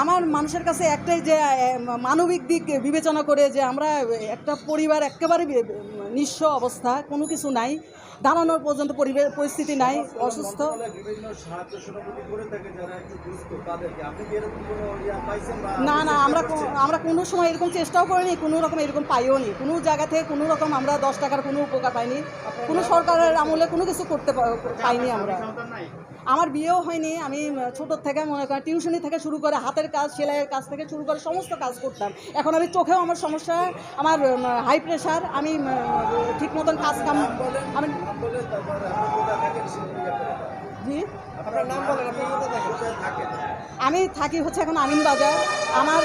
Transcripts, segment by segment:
আমার মানুষের কাছে একটাই যে মানবিক দিক বিবেচনা করে যে আমরা একটা পরিবার একেবারে নিঃস্ব অবস্থা কোনো কিছু নাই দাঁড়ানোর পর্যন্ত পরিস্থিতি নাই অসুস্থ। না না আমরা আমরা কোনো সময় এরকম চেষ্টাও করিনি কোনো রকম এরকম পাইও নি। কোনো জায়গা থেকে কোনো রকম আমরা দশ টাকার কোনো উপকার পাইনি। কোনো সরকারের আমলে কোনো কিছু করতে পাইনি আমরা। আমার বিয়েও হয়নি আমি ছোটোর থেকে মনে করেন টিউশনি থেকে শুরু করে হাতের কাজ সেলাইয়ের কাজ থেকে শুরু করে সমস্ত কাজ করতাম। এখন আমি চোখেও আমার সমস্যা আমার হাই প্রেশার আমি ঠিক মতন কাজ কাম আমি। জি? আমি থাকি হচ্ছে এখন আমিন বাজার আমার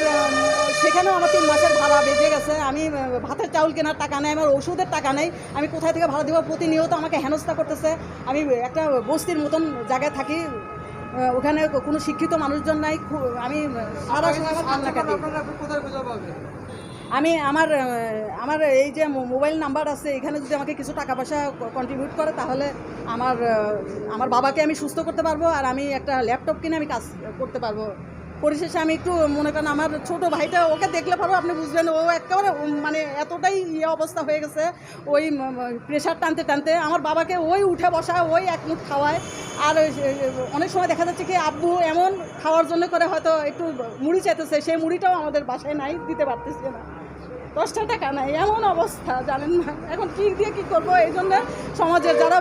সেখানেও আমার তিন মাসের ভাড়া বেজে গেছে। আমি ভাতের চাউল কেনার টাকা নেই আমার ওষুধের টাকা নেই। আমি কোথায় থেকে ভাড়া দেবো? প্রতিনিয়ত আমাকে হেনস্থা করতেছে। আমি একটা বস্তির মতন জায়গায় থাকি। ওখানে কোনো শিক্ষিত মানুষজন নাই আমি আমি আমার আমার এই যে মোবাইল নাম্বার আছে এখানে যদি আমাকে কিছু টাকা পয়সা কন্ট্রিবিউট করে তাহলে আমার আমার বাবাকে আমি সুস্থ করতে পারব আর আমি একটা ল্যাপটপ কিনে আমি কাজ করতে পারব। পরিশেষে আমি একটু মনে করেন আমার ছোট ভাইটা ওকে দেখলে পারো আপনি বুঝবেন, ও একেবারে মানে এতটাই ইয়ে অবস্থা হয়ে গেছে, ওই প্রেশার টানতে টানতে। আমার বাবাকে ওই উঠে বসায় ওই এক মুখ খাওয়ায়। আর অনেক সময় দেখা যাচ্ছে কি, আব্বু এমন খাওয়ার জন্য করে হয়তো একটু মুড়ি চাইতেছে, সেই মুড়িটাও আমাদের বাসায় নাই, দিতে পারতেছে না। দশটা টাকা নাই, এমন অবস্থা, জানেন না। এখন কী দিয়ে কী করব? এই জন্য সমাজের যারা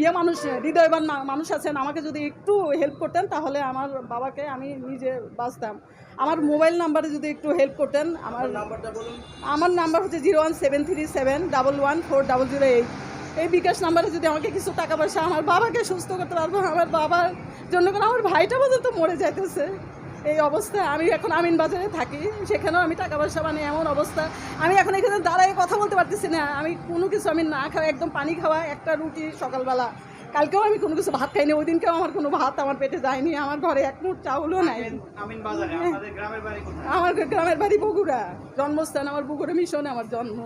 ইয়ে মানুষ হৃদয়বান মানুষ আছেন আমাকে যদি একটু হেল্প করতেন তাহলে আমার বাবাকে আমি নিজে বাঁচতাম। আমার মোবাইল নাম্বারে যদি একটু হেল্প করতেন আমার নাম্বারটা বলুন। আমার নাম্বার হচ্ছে zero one seven three seven double one four double zero eight. এই বিকাশ নাম্বারে যদি আমাকে কিছু টাকা পয়সা আমার বাবাকে সুস্থ করতে পারব আমার বাবার জন্য করে আমার ভাইটা পর্যন্ত মরে যাইতেছে। এই অবস্থা। আমি এখন আমিন বাজারে থাকি। সেখানেও আমি টাকা পয়সা মানে এমন অবস্থা। আমি এখন এখানে দাঁড়ায় কথা বলতে পারতেছি না। আমি কোনো কিছু আমি না খাওয়া একদম পানি খাওয়া একটা রুটি সকালবেলা। কালকেও আমি কোনো কিছু ভাত খাইনি। ওই দিনকেও আমার কোনো ভাত আমার পেটে যায়নি। আমার ঘরে এক মুঠ চাউলও নাই। কোথায়? আমার গ্রামের বাড়ি বগুড়া। জন্মস্থান আমার বগুড়া মিশনে আমার জন্ম।